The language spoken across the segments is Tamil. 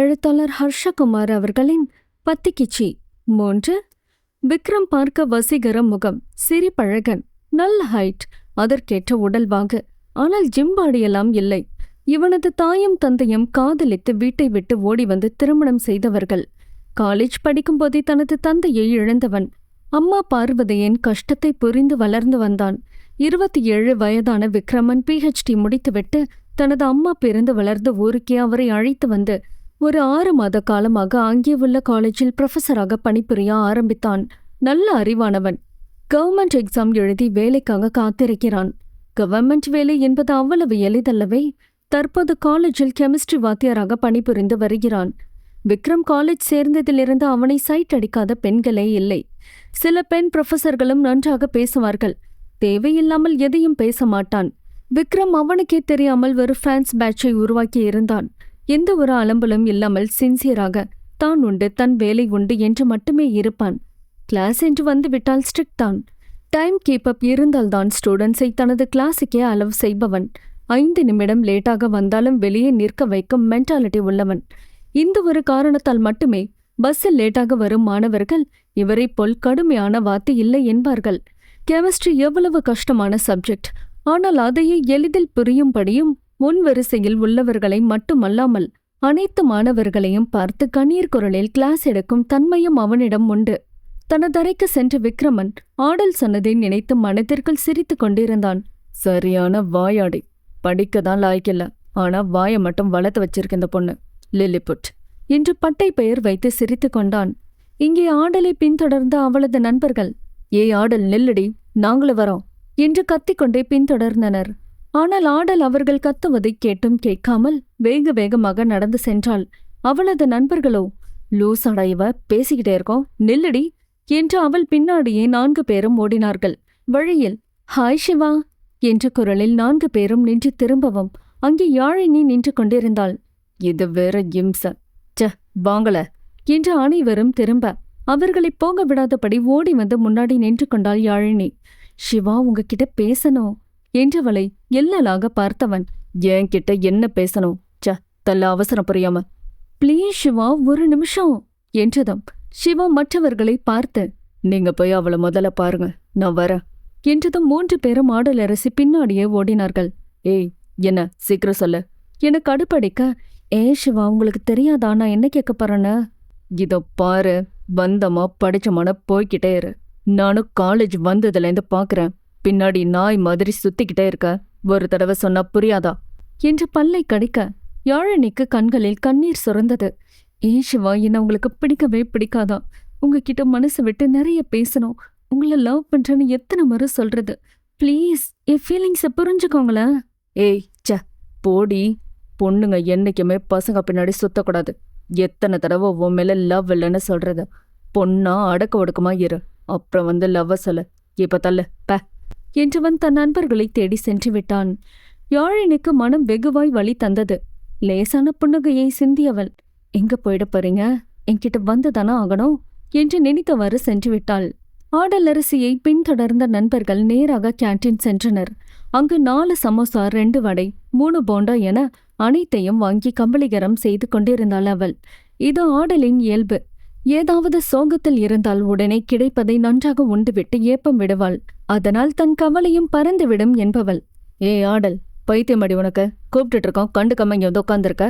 எழுத்தாளர் ஹர்ஷகுமார் அவர்களின் பத்திக்கிச்சி. மூன்று விக்ரம் பார்க்க வசீகர முகம் சிரிப்பழகன் நல்ல ஹைட் அதற்கேற்ற உடல் வாங்கு ஆனால் ஜிம்பாடியெல்லாம் இல்லை. இவனது தாயும் தந்தையும் காதலித்து வீட்டை விட்டு ஓடி வந்து திருமணம் செய்தவர்கள். காலேஜ் படிக்கும்போதே தனது தந்தையை இழந்தவன். அம்மா பார்வதியின் கஷ்டத்தை புரிந்து வளர்ந்து வந்தான். இருபத்தி ஏழு வயதான விக்ரமன் பிஹெச்டி முடித்துவிட்டு தனது அம்மா பிறந்து வளர்ந்த ஊருக்கே அவரை அழைத்து வந்து ஒரு ஆறு மாத காலமாக அங்கே உள்ள காலேஜில் ப்ரொஃபஸராக பணிபுரிய ஆரம்பித்தான். நல்ல அறிவானவன். கவர்மெண்ட் எக்ஸாம் எழுதி வேலைக்காக காத்திருக்கிறான். கவர்மெண்ட் வேலை என்பது அவ்வளவு எளிதல்லவே தற்போது காலேஜில் கெமிஸ்ட்ரி வாத்தியாராக பணிபுரிந்து வருகிறான். விக்ரம் காலேஜ் சேர்ந்ததிலிருந்து அவனை சைட் அடிக்காத பெண்களே இல்லை. சில பெண் ப்ரொஃபஸர்களும் நன்றாக பேசுவார்கள். தேவையில்லாமல் எதையும் பேச மாட்டான். விக்ரம் அவனுக்கே தெரியாமல் ஒரு ஃபேன்ஸ் பேட்சை உருவாக்கி இருந்தான். எந்த ஒரு அலம்பலும் இல்லாமல் சின்சியராக தான் உண்டு தன் வேலை உண்டு என்று மட்டுமே இருப்பான். கிளாஸ் என்று வந்து விட்டால் ஸ்ட்ரிக்ட் தான் டைம் கீப் அப் இருந்தால்தான் ஸ்டூடெண்ட்ஸை தனது கிளாஸுக்கே அலவ் செய்பவன். ஐந்து நிமிடம் லேட்டாக வந்தாலும் வெளியே நிற்க வைக்கும் மென்டாலிட்டி உள்ளவன். இந்த ஒரு காரணத்தால் மட்டுமே பஸ்ஸில் லேட்டாக வரும் மாணவர்கள் இவரைப் போல் கடுமையான வார்த்தை இல்லை என்பார்கள். கெமிஸ்ட்ரி எவ்வளவு கஷ்டமான சப்ஜெக்ட் ஆனால் அதையே எளிதில் புரியும்படியும் முன் வரிசையில் உள்ளவர்களை மட்டுமல்லாமல் அனைத்து மாணவர்களையும் பார்த்து கண்ணீர் குரலில் கிளாஸ் எடுக்கும் தன்மையும் அவனிடம் உண்டு. தனதறைக்கு சென்ற விக்ரமன் ஆடல் சொன்னதை நினைத்து மனதிற்குள் சிரித்துக் கொண்டிருந்தான். சரியான வாயாடி படிக்க தான் லாய்க்கில்ல. ஆனா வாயை மட்டும் வளர்த்து வச்சிருக்க இந்த பொண்ணு. லில்லிபுட் என்று பட்டை பெயர் வைத்து சிரித்துக் கொண்டான். இங்கே ஆடலை பின்தொடர்ந்த அவளது நண்பர்கள் ஏ ஆடல் நெல்லடி நாங்களும் வரோம் என்று கத்திக்கொண்டே பின்தொடர்ந்தனர். ஆனால் ஆடல் அவர்கள் கத்துவதை கேட்டும் கேட்காமல் வேக வேகமாக நடந்து சென்றாள். அவளது நண்பர்களோ லூசாடா இவ பேசிக்கிட்டே இருக்கோம். நில்லடி என்று அவள் பின்னாடியே நான்கு பேரும் ஓடினார்கள். வழியில் ஹாய் சிவா என்ற குரலில் நான்கு பேரும் நின்று திரும்பவும் அங்கே யாழினி நின்று கொண்டிருந்தாள். இது வேற இம்ச. ச வாங்கல என்று அனைவரும் திரும்ப அவர்களை போக விடாதபடி ஓடி வந்து முன்னாடி நின்று கொண்டாள் யாழினி. சிவா உங்ககிட்ட பேசணும். என்றவளை எல்லலாக பார்த்தவன் என்கிட்ட என்ன பேசணும்? ச தல்ல அவசரம் புரியாம. ப்ளீஸ் சிவா ஒரு நிமிஷம் என்றதும் சிவா மற்றவர்களை பார்த்து நீங்க போய் அவளை முதல்ல பாருங்க நான் வரேன் என்றதும் மூன்று பேரும் ஆடலரசி அரசி பின்னாடியே ஓடினார்கள். ஏய் என்ன சீக்கிரம் சொல்லு. என கடுப்படிக்க ஏ சிவா உங்களுக்கு தெரியாதா? நான் என்ன கேட்க போறேன்னு? இதோ பாரு வந்தமா படிச்சமான போய்கிட்டே இரு. நானும் காலேஜ் வந்ததுலேருந்து பாக்குறேன். பின்னாடி நாய் மாதிரி சுத்திக்கிட்டே இருக்க. ஒரு தடவை சொன்னா புரியாதா? என்று பல்லை கடிக்க யாழனிக்கு கண்களில் கண்ணீர் சுரந்தது. ஏ சிவா என்ன உங்களுக்கு பிடிக்கவே பிடிக்காதா? உங்ககிட்ட மனசு விட்டு நிறைய பேசணும். உங்களை லவ் பண்றேன்னு எத்தனை முறை சொல்றது. ப்ளீஸ் என் ஃபீலிங்ஸை புரிஞ்சுக்கோங்களேன். ஏய் ச போடி. பொண்ணுங்க என்னைக்குமே பசங்க பின்னாடி சுத்தக்கூடாது. எத்தனை தடவை உன் மேல லவ் இல்லைன்னு சொல்றது. பொண்ணா அடக்க ஒடுக்கமா இரு. அப்புறம் வந்து லவ்வை சொல்ல. இப்ப தள்ளு. ப. என்றவன் தன் நண்பர்களை தேடி சென்று விட்டான் யாழினுக்கு மனம் வெகுவாய் வழி தந்தது. லேசான புன்னகையை சிந்தியவள் எங்க போயிட போறீங்க? என்கிட்ட வந்துதானா ஆகணும் என்று நினைத்தவாறு சென்று விட்டாள் ஆடலரசியை பின்தொடர்ந்த நண்பர்கள் நேராக கேண்டீன் சென்றனர். அங்கு நாலு சமோசா ரெண்டு வடை மூணு போண்டா என அனைத்தையும் வாங்கி கம்பளிகரம் செய்து கொண்டிருந்தாள் அவள். இது ஆடலின் இயல்பு. ஏதாவது சோகத்தில் இருந்தால் உடனே கிடைப்பதை நன்றாக உண்டுவிட்டு ஏப்பம் விடுவாள். அதனால் தன் கவலையும் பறந்துவிடும் என்பவள். ஏ ஆடல் பைத்தியமடி உனக்கு. கூப்பிட்டுட்டு இருக்கோம் கண்டுக்காம இங்க வந்து உட்காந்துருக்க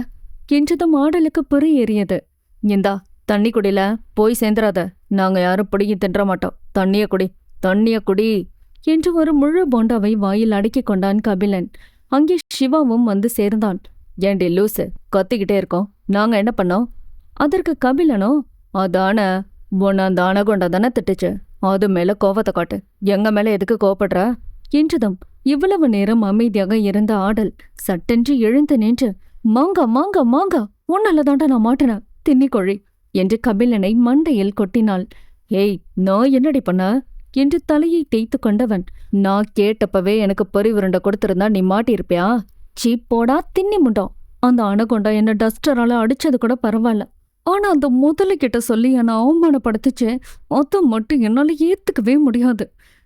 என்றதும் ஆடலுக்கு புரி ஏறியது. இந்தா தண்ணி குடில. போய் சேர்ந்துராத நாங்க யாரும் பிடிங்கி தின்ற மாட்டோம். தண்ணிய குடி. தண்ணிய குடி. என்று ஒரு முழு போண்டாவை வாயில் அடக்கிக் கொண்டான் கபிலன். அங்கே சிவாவும் வந்து சேர்ந்தான். ஏண்டி லூசு கத்திக்கிட்டே இருக்கோம். நாங்க என்ன பண்ணோம்? அதற்கு கபிலனோ? அதான. உன்னை அந்த அணகொண்டா தானே திட்டுச்சு. அது மேல கோவத்தை காட்டு. எங்க மேல எதுக்கு கோவப்படுற? என்றதும் இவ்வளவு நேரம் அமைதியாக இருந்த ஆடல் சட்டென்று எழுந்து நின்று மாங்கா மாங்கா மாங்கா உன்னாலதாண்டா நான் மாட்டினேன். தின்னிக்கொழி என்று கபிலனை மண்டையில் கொட்டினாள். ஏய் நான் என்னடி பண்ண? என்று தலையை தேய்த்து கொண்டவன் நான் கேட்டப்பவே எனக்கு பொறிவுருண்டை கொடுத்திருந்தா நீ மாட்டியிருப்பியா? சீப்போடா தின்னி முண்டோம். அந்த அணகொண்டா என்ன டஸ்டரால அடிச்சது கூட பரவாயில்ல. ஆனா அந்த முதல்ல சொல்லி என்னை அவமானப்படுத்துச்சு. அதை மட்டும் என்னால ஏத்துக்கவே முடியாது.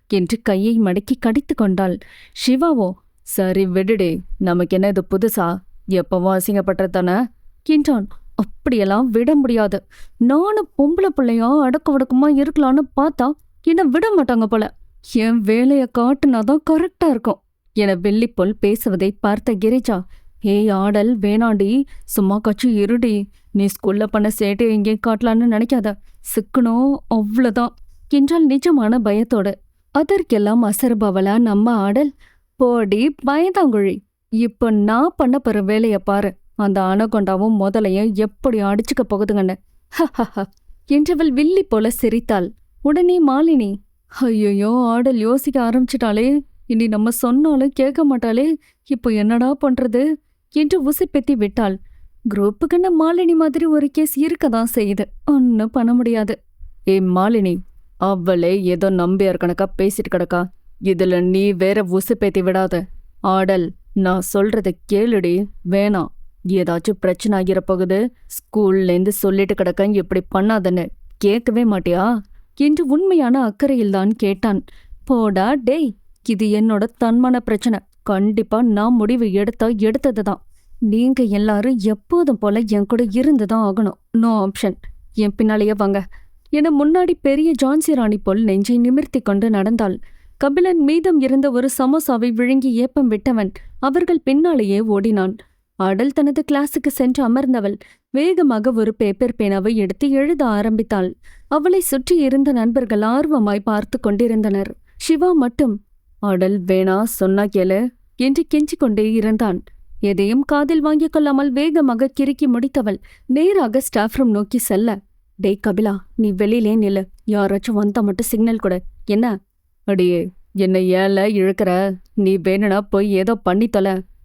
என்று கையை மடக்கி கடித்து கொண்டாள். சிவாவோ சரி விடுடே. நமக்கு என்ன இது புதுசா? எப்பவும் அசிங்கப்பட்டதானே என்றான். அப்படியெல்லாம் விட முடியாது. நானும் பொம்பளை பிள்ளையா அடக்க ஒடுக்கமா இருக்கலாம்னு பார்த்தா என்ன விட மாட்டாங்க போல. என் வேலையை காட்டுனாதான் கரெக்டா இருக்கும். என வெள்ளிப்போல் பேசுவதை பார்த்த கிரிஜா ஏய் ஆடல் வேணாண்டி. சும்மா கட்சி இருடி. நீ ஸ்கூல்ல பண்ண சேட்டை எங்கேயும் காட்டலான்னு நினைக்காத. சிக்கணும் அவ்வளோதான் என்றால் நிஜமான பயத்தோடு. அதற்கெல்லாம் அசர்பவளா நம்ம ஆடல். போடி பயந்தாங்குழி. இப்ப நான் பண்ண போற வேலைய பாரு. அந்த அனகொண்டாவும் முதலையும் எப்படி அடிச்சுக்க போகுதுங்கன்னு. என்றவள் வில்லி போல சிரித்தாள். உடனே மாலினி ஐயோ ஆடல் யோசிக்க ஆரம்பிச்சிட்டாளே. இனி நம்ம சொன்னாலும் கேட்க மாட்டாளே. இப்போ என்னடா பண்றது? என்று உசிப்பெத்தி விட்டாள். குரூப்புக்குன்னு மாலினி மாதிரி ஒரு கேஸ் இருக்க தான் செய்யுது. ஒன்றும் பண்ண முடியாது. ஏ மாலினி அவளே ஏதோ நம்பியார் கணக்கா பேசிட்டு கிடக்கா. இதுல நீ வேற உசு பேத்தி விடாத. ஆடல் நான் சொல்றத கேளுடி. வேணாம் ஏதாச்சும் பிரச்சனை ஆகிற போகுது ஸ்கூல்லேருந்து சொல்லிட்டு கிடக்க இப்படி பண்ணாதன்னு. கேட்கவே மாட்டியா? என்று உண்மையான அக்கறையில்தான் கேட்டான். போடா டேய் இது என்னோட தன்மான பிரச்சனை. கண்டிப்பா நான் முடிவு எடுத்தா எடுத்தது தான் நீங்க எல்லாரும் எப்போதும் போல என் கூட இருந்துதான் ஆகணும். நோ ஆப்ஷன் என் பின்னாலேயே வாங்க. என முன்னாடி பெரிய ஜான்சி ராணி போல் நெஞ்சை நிமிர்த்தி கொண்டு நடந்தாள். கபிலன் மீதம் இருந்த ஒரு சமோசாவை விழுங்கி ஏப்பம் விட்டவன் அவர்கள் பின்னாலேயே ஓடினான். ஆடல் தனது கிளாஸுக்கு சென்று அமர்ந்தவள் வேகமாக ஒரு பேப்பர் பேனாவை எடுத்து எழுத ஆரம்பித்தாள். அவளை சுற்றி இருந்த நண்பர்கள் ஆர்வமாய் பார்த்து கொண்டிருந்தனர். சிவா மட்டும். ஆடல் வேணா சொன்னா கேளு என்று கெஞ்சிக் கொண்டே இருந்தான். எதையும் காதில் வாங்கிக் கொள்ளாமல் வேகமாக கிறுக்கி முடித்தவள் நேராக ஸ்டாஃப் ரூம் நோக்கி செல்ல. டேய் கபிலா நீ வெளியிலே நில்லு. யாராச்சும் வந்தா மட்டும் சிக்னல் கொடு. என்ன? அடியே என்னை ஏல இழுக்கிற? நீ வேணுனா போய் ஏதோ பண்ணி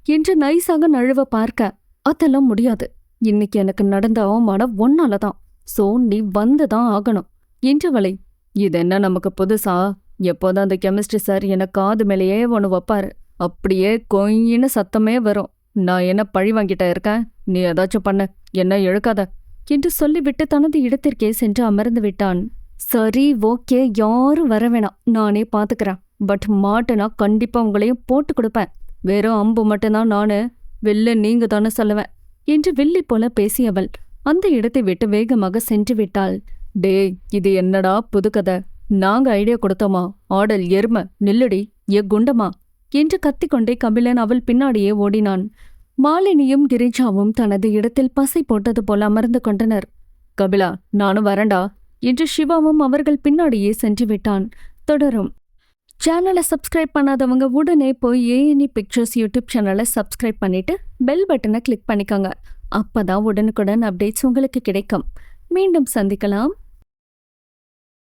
என்று நைஸாக நழுவ பார்க்க. அதெல்லாம் முடியாது. இன்னைக்கு எனக்கு நடந்த அவமானம் ஒன்னாலதான் சோ நீ வந்துதான் ஆகணும். என்றவளை இது என்ன நமக்கு புதுசா? எப்போதான் அந்த கெமிஸ்ட்ரி சார் எனக்கு காது மேலேயே ஒன்று வைப்பாரு. அப்படியே கொயின்னு சத்தமே வரும். நான் என்ன பழி வாங்கிட்டா இருக்கேன் நீ ஏதாச்சும் பண்ண. என்ன இழுக்காத. என்று சொல்லிவிட்டு தனது இடத்திற்கே சென்று அமர்ந்து விட்டான். சரி ஓகே யாரும் வர வேணாம். நானே பாத்துக்கிறேன். பட் மாட்டுனா கண்டிப்பா உங்களையும் போட்டு கொடுப்பேன். வெறும் அம்பு மட்டும்தான் நானு. வெள்ள நீங்க தானே சொல்லுவேன். என்று வில்லி போல பேசியவள் அந்த இடத்தை விட்டு வேகமாக சென்று விட்டாள். டேய் இது என்னடா புதுக்கதை நாங்க ஐடியா கொடுத்தோமா? ஆடல் எரும நில்லுடி எ குண்டமா? என்று கத்திக்கொண்டே கபிலன் அவள் பின்னாடியே ஓடினான். மாலினியும் கிரிஜாவும் தனது இடத்தில் பசை போட்டது போல அமர்ந்து கொண்டனர். கபிலா நானும் வரண்டா என்று சிவாவும் அவர்கள் பின்னாடியே சென்று விட்டான். தொடரும். சேனலை சப்ஸ்கிரைப் பண்ணாதவங்க உடனே போய் ஏஎன்இ பிக்சர்ஸ் யூடியூப் சேனலை சப்ஸ்கிரைப் பண்ணிட்டு பெல் பட்டனை கிளிக் பண்ணிக்கோங்க. அப்போதான் உடனுக்குடன் அப்டேட்ஸ் உங்களுக்கு கிடைக்கும். மீண்டும் சந்திக்கலாம்.